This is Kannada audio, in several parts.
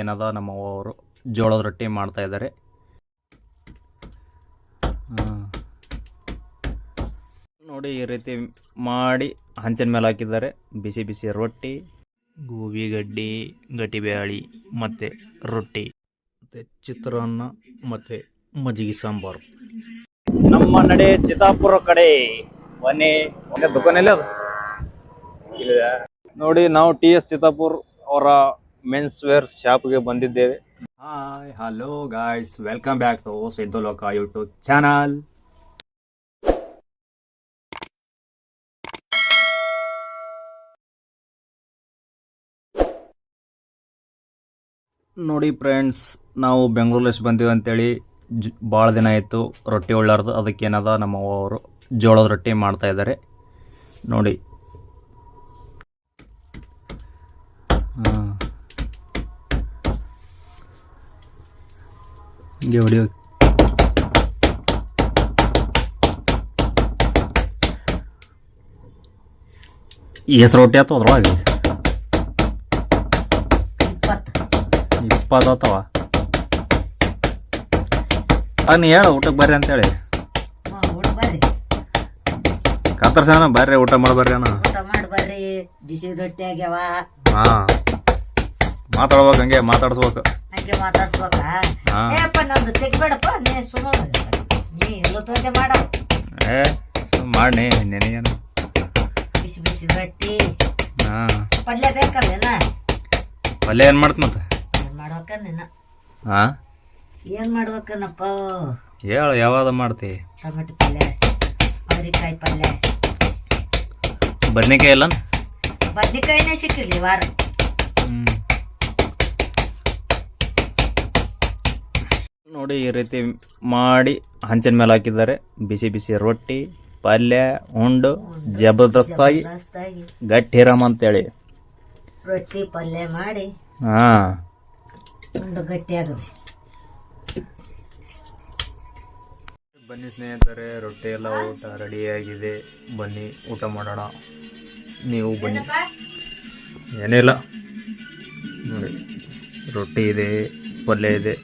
ಏನದ ನಮ್ಮ ಅವರು ಜೋಳದ ರೊಟ್ಟಿ ಮಾಡ್ತಾ ಇದ್ದಾರೆ. ನೋಡಿ ಈ ರೀತಿ ಮಾಡಿ ಹಂಚಿನ ಮೇಲೆ ಹಾಕಿದ್ದಾರೆ. ಬಿಸಿ ಬಿಸಿ ರೊಟ್ಟಿ. ಗೋಬಿ ಗಡ್ಡಿ ಗಟ್ಟಿ ಬ್ಯಾಳಿ ಮತ್ತು ರೊಟ್ಟಿ ಮತ್ತು ಚಿತ್ರಾನ್ನ ಮತ್ತು ಮಜ್ಜಿಗೆ ಸಾಂಬಾರು. ನಮ್ಮ ನಡೆ ಚಿತ್ತಾಪುರ ಕಡೆ. ಮನೆ ದುಕಾನಲ್ಲಿ ಅದು? ನೋಡಿ ನಾವು ಟಿ ಎಸ್ ಚಿತ್ತಾಪುರ್ ಅವರ ಮೆನ್ಸ್ ವೇರ್ ಶಾಪ್ಗೆ ಬಂದಿದ್ದೇವೆ. Hi hello guys welcome back to Siddu Loka YouTube channel ನೋಡಿ ಫ್ರೆಂಡ್ಸ್ ನಾವು ಬೆಂಗಳೂರಲ್ಲಿ ಬಂದೀವಿ ಅಂತೇಳಿ. ಜ್ ಭಾಳ ದಿನ ಆಯಿತು, ರೊಟ್ಟಿ ಒಳ್ಳಾರ್ದು. ಅದಕ್ಕೆ ಏನದ, ನಮ್ಮ ಅವರು ಜೋಳದ ರೊಟ್ಟಿ ಮಾಡ್ತಾ ಇದ್ದಾರೆ ನೋಡಿ. ಹಾಂ ಹಿಂಗೆ ಹೊಡಿಯೋ ಎಷ್ಟು ರೊಟ್ಟಿ ಆಯ್ತು ಅದ್ರೊಳಗೆ? ಇಪ್ಪತ್ತು. ಆತವ? ಆಗ ನೀ ಹೇಳ ಊಟಕ್ಕೆ ಬರ್ರಿ ಅಂತೇಳಿ. ಬರ್ರಿ. ಕಾತರ್ಸಣ ಬರ್ರಿ ಊಟ ಮಾಡಿ ಬರ್ರಿ ಅಣ್ಣ. ಊಟ ಮಾಡಿ ಬರ್ರಿ. ಬಿಸಿ ರೊಟ್ಟಿ ಆಗ್ಯಾವ. ಹಾ. ಮಾತಾಡ್ಬೇಕು ಹಂಗೆ ಮಾತಾಡ್ಸ್ಬೇಕು. ಹಂಗೆ ಮಾತಾಡ್ಸ್ಬೇಕ ಹಾ. ಏಪ್ಪ ನಂದು ತೆಗಿಬೇಡಪ್ಪ ನೀ ಸುಮ್ಮನೆ ನೀ ಎಲ್ಲ ತೊಂದೆ ಮಾಡ. ಏ ಮಾಡಿ ನೆನೆಯನು ಬಿಸಿ ಬಿಸಿ ರೊಟ್ಟಿ. ಹಾಂ. ಪಲ್ಯ ಬೇಕಲ್ಲ ಪಲ್ಯ ಏನ್ ಮಾಡ್ತ ಮತ್ತೆ? ಏನ್ ಮಾಡ್ಬೇಕ ನಿನ್ನ ಹಾಂ? ಏನ್ ಮಾಡ್ಬೇಕನಪ್ಪ? ಹೇಳು ಯಾವಾಗ ಮಾಡ್ತಿ? ಟೊಮೆಟೊ ಪಲ್ಯ ಅವರಿಕಾಯಿ ಪಲ್ಯ. ಬದ್ನಿಕಾಯಿ ಎಲ್ಲ ಬದ್ನಿಕಾಯಿನೇ ಸಿಕ್ಕಿಲ್ಲ ಈ ವಾರ. ನೋಡಿ ಈ ರೀತಿ ಮಾಡಿ ಹಂಚಿನ ಮೇಲೆ ಹಾಕಿದ್ದಾರೆ. ಬಿಸಿ ಬಿಸಿ ರೊಟ್ಟಿ ಪಲ್ಯ ಉಂಡು ಜಬರ್ದಸ್ತಾಗಿ ಗಟ್ಟಿ ಇರಮ್ಮ ಅಂತೇಳಿ. ರೊಟ್ಟಿ ಪಲ್ಯ ಮಾಡಿ ಹಾ. ಬನ್ನಿ ಸ್ನೇಹಿತರೆ ರೊಟ್ಟಿ ಎಲ್ಲ ಊಟ ರೆಡಿಯಾಗಿದೆ ಬನ್ನಿ ಊಟ ಮಾಡೋಣ. ನೀವು ಬನ್ನಿ. ಏನಿಲ್ಲ. ನೋಡಿ ರೊಟ್ಟಿ ಇದೆ ಪಲ್ಯ ಇದೆ.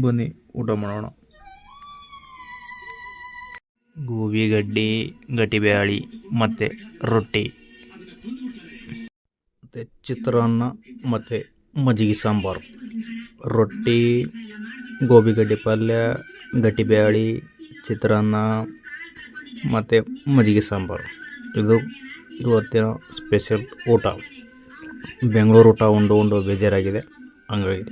ಬನ್ನಿ ಊಟ ಮಾಡೋಣ. ಗೋಬಿ ಗಡ್ಡಿ ಗಟ್ಟಿ ಬ್ಯಾಳಿ ಮತ್ತು ರೊಟ್ಟಿ. ಮತ್ತು ಚಿತ್ರಾನ್ನ ಮತ್ತು ಮಜ್ಜಿಗೆ ಸಾಂಬಾರು. ರೊಟ್ಟಿ ಗೋಬಿ ಗಡ್ಡೆ ಪಲ್ಯ ಗಟ್ಟಿ ಬ್ಯಾಳಿ ಚಿತ್ರಾನ್ನ ಮತ್ತು ಮಜ್ಜಿಗೆ ಸಾಂಬಾರು. ಇದು ಇವತ್ತಿನ ಸ್ಪೆಷಲ್ ಊಟ. ಬೆಂಗಳೂರು ಊಟ ಉಂಡು ಉಂಡು ಬೇಜಾರಾಗಿದೆ. ಹಂಗಾಗಿ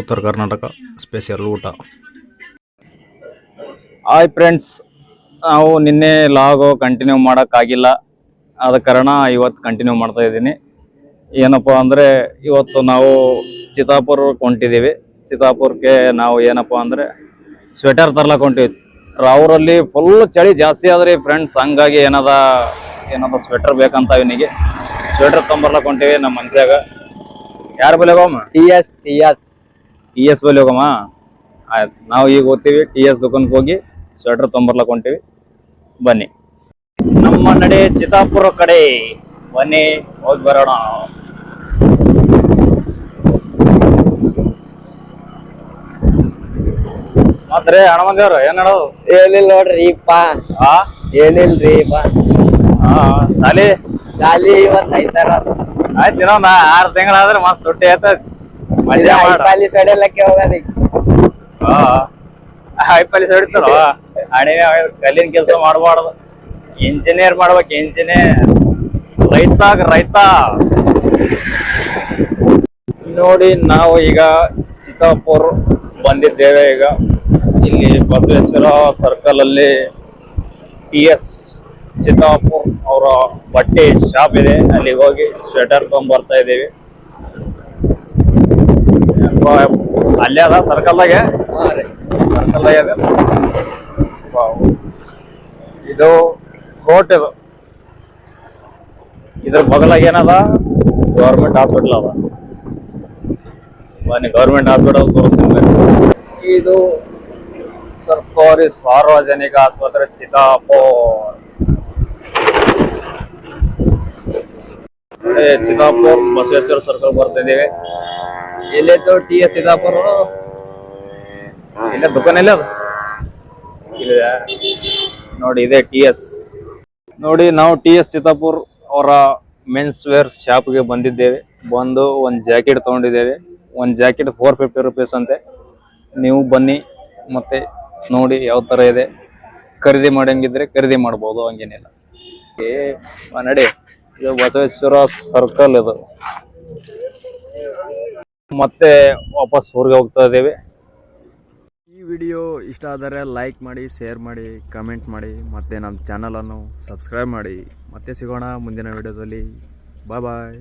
ಉತ್ತರ ಕರ್ನಾಟಕ ಸ್ಪೆಷಲ್ ಊಟ. ಹಾಯ್ ಫ್ರೆಂಡ್ಸ್ ನಾವು ನಿನ್ನೆ ಲಾಗು ಕಂಟಿನ್ಯೂ ಮಾಡೋಕ್ಕಾಗಿಲ್ಲ. ಆದ ಕಾರಣ ಇವತ್ತು ಕಂಟಿನ್ಯೂ ಮಾಡ್ತಾ ಇದ್ದೀನಿ. ಏನಪ್ಪ ಅಂದರೆ ಇವತ್ತು ನಾವು ಚಿತ್ತಾಪುರಕ್ಕೆ ಹೊಂಟಿದ್ದೀವಿ. ಚಿತ್ತಾಪುರಕ್ಕೆ ನಾವು ಏನಪ್ಪ ಅಂದರೆ ಸ್ವೆಟರ್ ತರ್ಲಕ್ಕೆ ಹೊಂಟಿವಿ. ಅವರಲ್ಲಿ ಫುಲ್ ಚಳಿ ಜಾಸ್ತಿ ಆದರೆ ಫ್ರೆಂಡ್ಸ್ ಹಂಗಾಗಿ ಏನದ ಏನದ ಸ್ವೆಟರ್ ಬೇಕಂತ ಇವನಿಗೆ ಸ್ವೆಟರ್ ತೊಂಬರ್ಲಕ್ಕೆ ಹೊಂಟಿವಿ ನಮ್ಮ ಮನ್ಸಾಗ ಯಾರ ಬಲೆ ಹೋಗಮ್ಮ T S T S T S ಬಲ್ಲಿ ಹೋಗಮ್ಮ ಆಯ್ತು ನಾವು ಈಗ ಓದ್ತೀವಿ ಟಿ ಎಸ್ ದುಕಾನ್ಗೆ ಹೋಗಿ ಸ್ವೆಟರ್ ತೊಂಬರ್ಲಕ್ಕ ಹೊಂಟಿವಿ ಬನ್ನಿ. ನಮ್ಮ ನಡೆ ಚಿತ್ತಾಪುರ ಕಡೆ. ಬನ್ನಿ ಹೋಗಿ ಬರೋಣ. ಮತ್ತೆ ಹಣಮಂದಿಯವ್ರು ಏನ್ ಹೇಳೋದು ಏನಿಲ್ಲ ನೋಡ್ರಿ ಪಾ. ಆ? ಏನಿಲ್ರಿ ಪಾ. ಹಾ ಸಾಲಿ ಶಾಲಿ ಇವತ್ ಐತಾರ ಆಯ್ತು ಆರ್ ಆರು ತಿಂಗಳಾದ್ರೆ ಮಸ್ತ್ ಸುಟ್ಟಿ ಆಯ್ತದ ಮಜಾ ಮಾಡ. ಸಡಿಲಕ್ಕೆ ಹೊಡಿತಾರ ಹಣೆ ಕಲ್ಲಿನ ಕೆಲಸ ಮಾಡಬಾರ್ದು. ಇಂಜಿನಿಯರ್ ಮಾಡ್ಬೇಕು ಇಂಜಿನಿಯರ್ ರೈತಾಗ ರೈತ. ನೋಡಿ ನಾವು ಈಗ ಚಿತ್ತಾಪುರ್ ಬಂದಿದ್ದೇವೆ ಈಗ. ಇಲ್ಲಿ ಬಸವೇಶ್ವರ ಸರ್ಕಲ್ ಅಲ್ಲಿ ಟಿ ಎಸ್ ಚಿತ್ತಾಪುರ್ ಅವರ ಬಟ್ಟೆ ಶಾಪ್ ಇದೆ. ಅಲ್ಲಿಗೆ ಹೋಗಿ ಸ್ವೆಟರ್ ತೊಗೊಂಬರ್ತಾ ಇದ್ದೀವಿ. ಅಲ್ಲೇ ಅದ ಸರ್ಕಲ್ದಾಗೆ? ಸರ್ಕಲ್ದಾಗೆ ಅದ. ಇದು ಕೋಟ್ ಇದು. ಇದ್ರ ಬಗಲಾಗ ಏನದ? ಗೌರ್ಮೆಂಟ್ ಹಾಸ್ಪಿಟಲ್ ಅದ. ಬನ್ನಿ ಗೌರ್ಮೆಂಟ್ ಹಾಸ್ಪಿಟಲ್ ತೋರಿಸ್ತೀನಿ ಇದು ಸರ್ಕಾರಿ ಸಾರ್ವಜನಿಕ ಆಸ್ಪತ್ರೆ ಚಿತ್ತಾಪುರ್. ಕಡೆ ಚಿತ್ತಾಪುರ್ ಬಸವೇಶ್ವರ ಸರ್ಕಲ್ ಬರ್ತಾ ಇದ್ದೇವೆ ಎಲ್ಲೈತು ಟಿ ಎಸ್ ಸಿದ್ದಾಪುರ. ಇಲ್ಲ ದುಕಾನ್ ಎಲ್ಲ ಅದು ನೋಡಿ ಇದೆ ಟಿ ಎಸ್. ನೋಡಿ ನಾವು ಟಿ ಎಸ್ ಚಿತ್ತಾಪುರ್ ಅವರ ಮೆನ್ಸ್ ವೇರ್ ಶಾಪ್ಗೆ ಬಂದಿದ್ದೇವೆ. ಬಂದು ಒಂದು ಜಾಕೆಟ್ ತೊಗೊಂಡಿದ್ದೇವೆ. ಒಂದು ಜಾಕೆಟ್ ಫೋರ್ ಫಿಫ್ಟಿ ರುಪೀಸ್ ಅಂತೆ. ನೀವು ಬನ್ನಿ ಮತ್ತೆ ನೋಡಿ ಯಾವ ಥರ ಇದೆ. ಖರೀದಿ ಮಾಡಂಗಿದ್ರೆ ಖರೀದಿ ಮಾಡ್ಬೋದು ಹಂಗೇನಿಲ್ಲ. ನಡಿ ಇದು ಬಸವೇಶ್ವರ ಸರ್ಕಲ್ ಇದು. ಮತ್ತೆ ವಾಪಸ್ ಊರಿಗೆ ಹೋಗ್ತಾ ಇದ್ದೇವೆ. ಈ ವಿಡಿಯೋ ಇಷ್ಟ ಆದರೆ ಲೈಕ್ ಮಾಡಿ, ಶೇರ್ ಮಾಡಿ, ಕಮೆಂಟ್ ಮಾಡಿ, ಮತ್ತೆ ನಮ್ಮ ಚಾನಲನ್ನು ಸಬ್ಸ್ಕ್ರೈಬ್ ಮಾಡಿ. ಮತ್ತೆ ಸಿಗೋಣ ಮುಂದಿನ ವಿಡಿಯೋದಲ್ಲಿ. ಬಾಯ್ ಬಾಯ್.